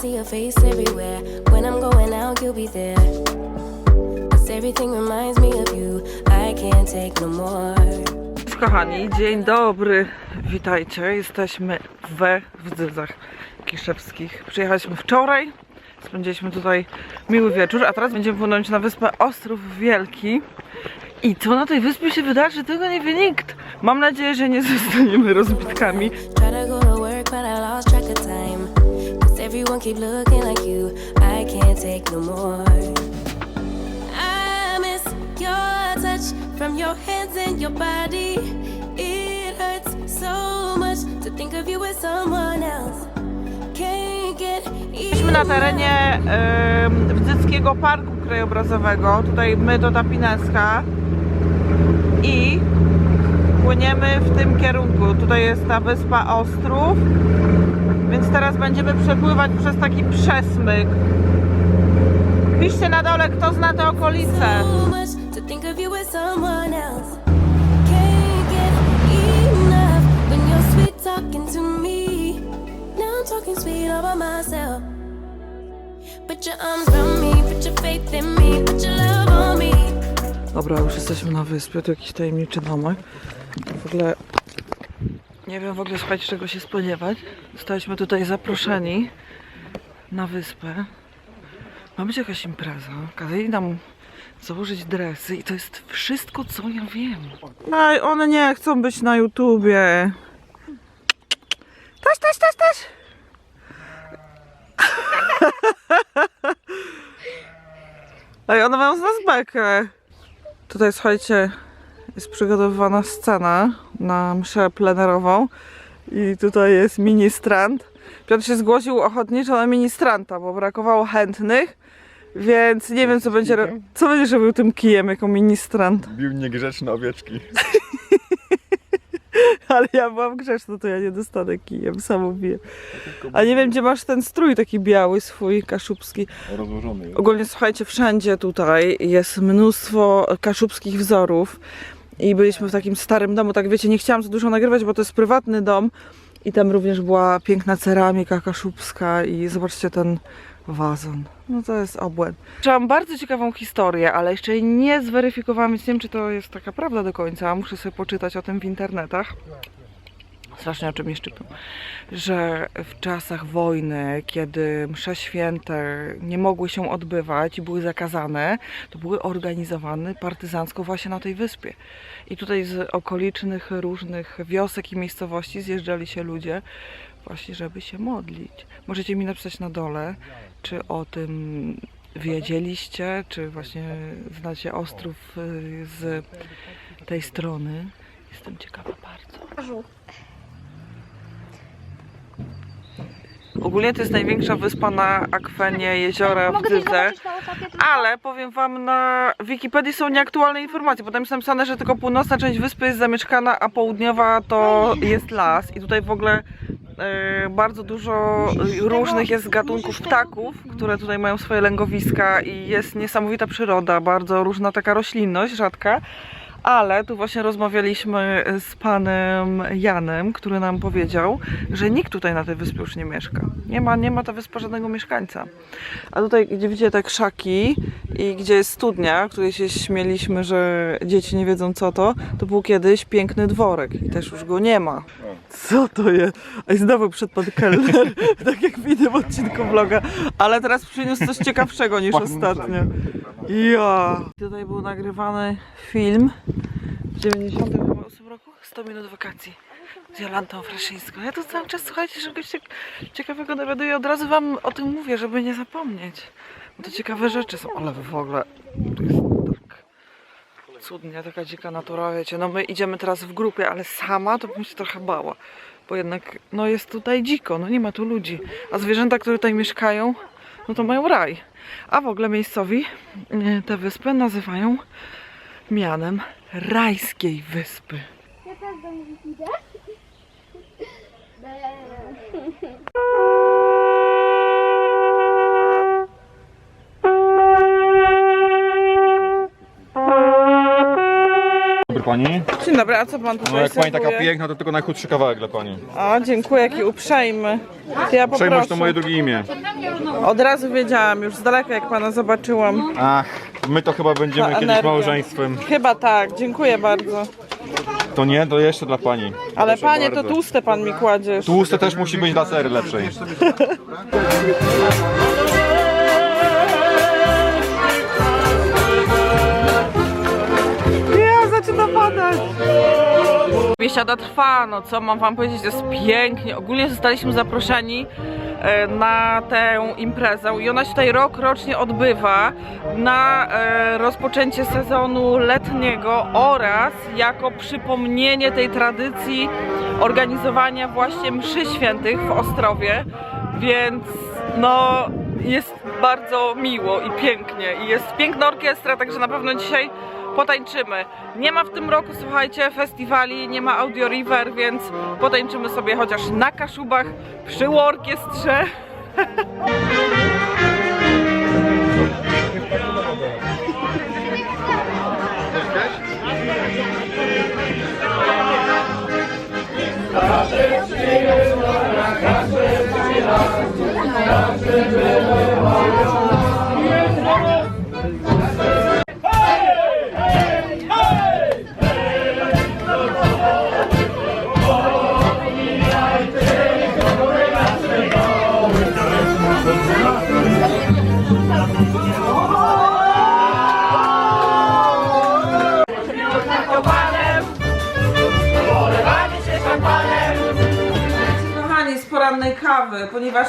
See your face everywhere. When I'm going out, you'll be there. Cause everything reminds me of you. I can't take no more. Kochani, dzień dobry, witajcie. Jesteśmy we Wdzydzach Kiszewskich. Przyjechaliśmy wczoraj, spędziliśmy tutaj miły wieczór, a teraz będziemy płynąć na wyspę Ostrów Wielki. I co na tej wyspie się wydarzy, tego nie wie nikt. Mam nadzieję, że nie zostaniemy rozbitkami. Everyone keep looking like you. I can't take no more. I miss your touch from your hands and your body. It hurts so much to think of you someone else. Can't get Jesteśmy na terenie em, Wdzyckiego Parku Krajobrazowego. Tutaj my to Tapineska. I płyniemy w tym kierunku. Tutaj jest ta wyspa Ostrów. Więc teraz będziemy przepływać przez taki przesmyk. Piszcie na dole, kto zna te okolice. to to. Dobra, już jesteśmy na wyspie, tu jakiś tajemniczy domek. W ogóle nie wiem w ogóle słuchajcie czego się spodziewać. Zostaliśmy tutaj zaproszeni na wyspę. Ma być jakaś impreza. Kazali nam założyć dresy i to jest wszystko co ja wiem. Aj, one nie chcą być na YouTubie. Taś, taś, taś, taś. Ej, one mają z nas bekę. Tutaj słuchajcie, jest przygotowywana scena na mszę plenerową i tutaj jest ministrant. Piotr się zgłosił ochotniczo na ministranta, bo brakowało chętnych, więc nie wiem co będzie, ro- co będziesz robił tym kijem jako ministrant. Bił niegrzeczne owieczki. Ale ja byłam grzeczna, to ja nie dostanę kijem, samo biję. A nie wiem gdzie masz ten strój taki biały swój, kaszubski. Rozłożony jest. Ogólnie słuchajcie, wszędzie tutaj jest mnóstwo kaszubskich wzorów i byliśmy w takim starym domu, tak wiecie, nie chciałam za dużo nagrywać, bo to jest prywatny dom i tam również była piękna ceramika kaszubska i zobaczcie ten wazon. No to jest obłęd. Mam bardzo ciekawą historię, ale jeszcze jej nie zweryfikowałam, więc nie wiem, czy to jest taka prawda do końca. Muszę sobie poczytać o tym w internetach. Strasznie o czym jeszcze czytam. Że w czasach wojny, kiedy msze święte nie mogły się odbywać i były zakazane, to były organizowane partyzancko właśnie na tej wyspie. I tutaj z okolicznych różnych wiosek i miejscowości zjeżdżali się ludzie właśnie, żeby się modlić. Możecie mi napisać na dole, czy o tym wiedzieliście, czy właśnie znacie Ostrów y, z tej strony. Jestem ciekawa bardzo. Ogólnie to jest największa wyspa na akwenie jeziora w Dydze, ale powiem wam, na Wikipedii są nieaktualne informacje, bo tam jest napisane, że tylko północna część wyspy jest zamieszkana, a południowa to jest las i tutaj w ogóle e, bardzo dużo różnych jest gatunków ptaków, które tutaj mają swoje lęgowiska i jest niesamowita przyroda, bardzo różna taka roślinność, rzadka. Ale tu właśnie rozmawialiśmy z panem Janem, który nam powiedział, że nikt tutaj na tej wyspie już nie mieszka. Nie ma, nie ma ta wyspa żadnego mieszkańca. A tutaj, gdzie widzicie te krzaki i gdzie jest studnia, której się śmieliśmy, że dzieci nie wiedzą co to, to był kiedyś piękny dworek i też już go nie ma. Co to jest? A i znowu przed pan kelner, tak jak w innym odcinku vloga, ale teraz przyniósł coś ciekawszego niż ostatnio. Ja. Tutaj był nagrywany film w 98 roku, 100 minut wakacji z Jolantą Fraszyńską. Ja tu cały czas, słuchajcie, czegoś ciek- ciekawego dowiaduję. Od razu wam o tym mówię, żeby nie zapomnieć. Bo to ciekawe rzeczy są, ale w ogóle tu jest tak cudnie, taka dzika natura, wiecie. No my idziemy teraz w grupie, ale sama to bym się trochę bała. Bo jednak, no jest tutaj dziko, no nie ma tu ludzi. A zwierzęta, które tutaj mieszkają, no to mają raj. A w ogóle miejscowi e, tę wyspę nazywają mianem rajskiej wyspy. Ja też do nich idę. Pani. Dzień dobry, a co pan tutaj No jak pani taka piękna, to tylko najchudszy kawałek dla pani. O, dziękuję, jaki uprzejmy. To ja Przejmość to poproszę. moje drugie imię. Od razu wiedziałam, już z daleka jak pana zobaczyłam. Ach, my to chyba będziemy kiedyś energia. małżeństwem. Chyba tak, dziękuję bardzo. To nie, to jeszcze dla pani. Ale Proszę panie, to bardzo. tłuste pan mi kładziesz. Tłuste też musi być dla sery lepszej. Biesiada trwa, no co mam wam powiedzieć, jest pięknie. Ogólnie zostaliśmy zaproszeni e, na tę imprezę i ona się tutaj rok rocznie odbywa na e, rozpoczęcie sezonu letniego oraz jako przypomnienie tej tradycji organizowania właśnie mszy świętych w Ostrowie, więc no jest bardzo miło i pięknie i jest piękna orkiestra, także na pewno dzisiaj potańczymy. Nie ma w tym roku, słuchajcie, festiwali, nie ma Audio River, więc potańczymy sobie chociaż na Kaszubach przy orkiestrze. Kochani, ponieważ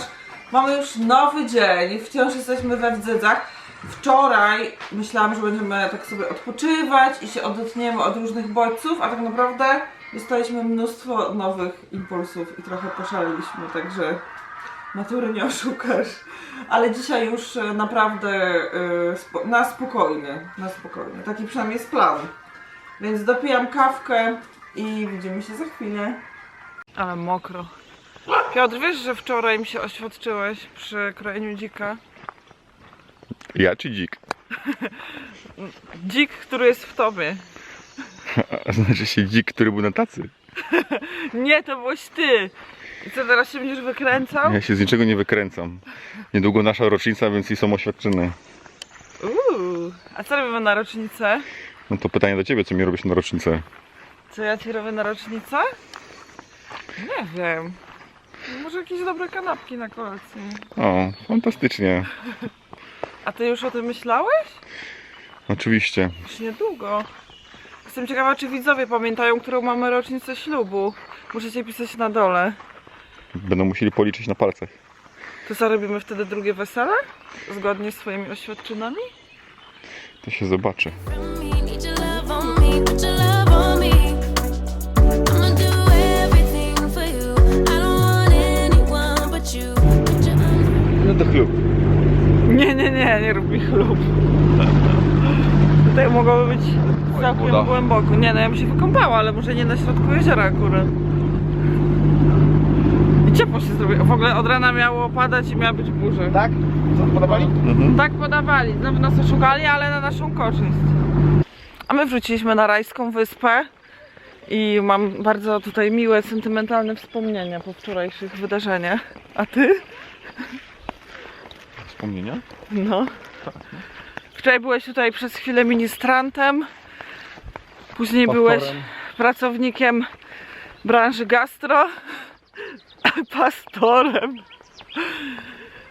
mamy już nowy dzień, wciąż jesteśmy we Wdzydzach. Wczoraj myślałam, że będziemy tak sobie odpoczywać i się odetniemy od różnych bodźców, a tak naprawdę dostaliśmy mnóstwo nowych impulsów i trochę poszaleliśmy, także natury nie oszukasz. Ale dzisiaj już e, naprawdę e, spo- na spokojnie, na spokojnie. Taki przynajmniej jest plan. Więc dopijam kawkę i widzimy się za chwilę. Ale mokro. Piotr, wiesz, że wczoraj mi się oświadczyłeś przy krojeniu dzika? Ja czy dzik? Dzik, który jest w tobie. A znaczy się dzik, który był na tacy. Nie, to byłeś ty. I co, teraz się będziesz wykręcał? Ja się z niczego nie wykręcam. Niedługo nasza rocznica, więc i są oświadczyny. Uuu. A co robimy na rocznicę? No to pytanie do ciebie, co mi robisz na rocznicę? Co ja ci robię na rocznicę? Nie wiem. Może jakieś dobre kanapki na kolację. O, fantastycznie. A ty już o tym myślałeś? Oczywiście. Już niedługo. Jestem ciekawa, czy widzowie pamiętają, którą mamy rocznicę ślubu. Musicie pisać na dole. Będą musieli policzyć na palcach. To co, robimy wtedy drugie wesele? Zgodnie z swoimi oświadczynami? To się zobaczy. Chlub. Tutaj mogłoby być całkiem woda. głęboko. Nie, no ja bym się wykąpała, ale może nie na środku jeziora akurat. I ciepło się zrobiło. W ogóle od rana miało padać i miała być burza. Tak? Co, podobali? Mhm. Tak podawali, znowu nas oszukali, ale na naszą korzyść. A my wróciliśmy na rajską wyspę i mam bardzo tutaj miłe, sentymentalne wspomnienia po wczorajszych wydarzeniach. A ty? Wspomnienia? No. Wczoraj byłeś tutaj przez chwilę ministrantem, później byłeś pracownikiem branży gastro, pastorem,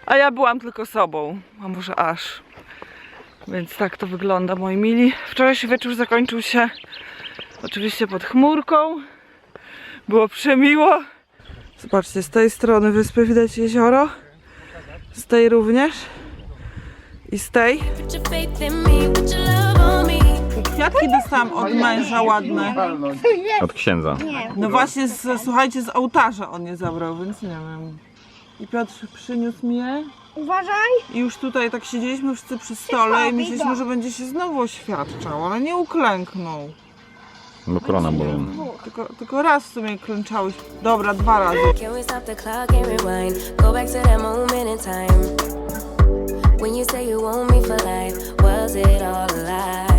a ja byłam tylko sobą, a może aż. Więc tak to wygląda, moi mili. Wczorajszy wieczór zakończył się oczywiście pod chmurką. Było przemiło. Zobaczcie, z tej strony wyspy widać jezioro. Z tej również. I z tej. Kwiatki dostałam od męża ładne. Od księdza. No właśnie, z, słuchajcie, z ołtarza on je zabrał, więc nie wiem. I Piotr przyniósł mi je. Uważaj! I już tutaj tak siedzieliśmy wszyscy przy stole i myśleliśmy, że będzie się znowu oświadczał, ale nie uklęknął. Bo korona bolą. Tylko, tylko raz w sumie klęczałeś. Dobra, dwa razy. When you say you want me for life, was it all a lie?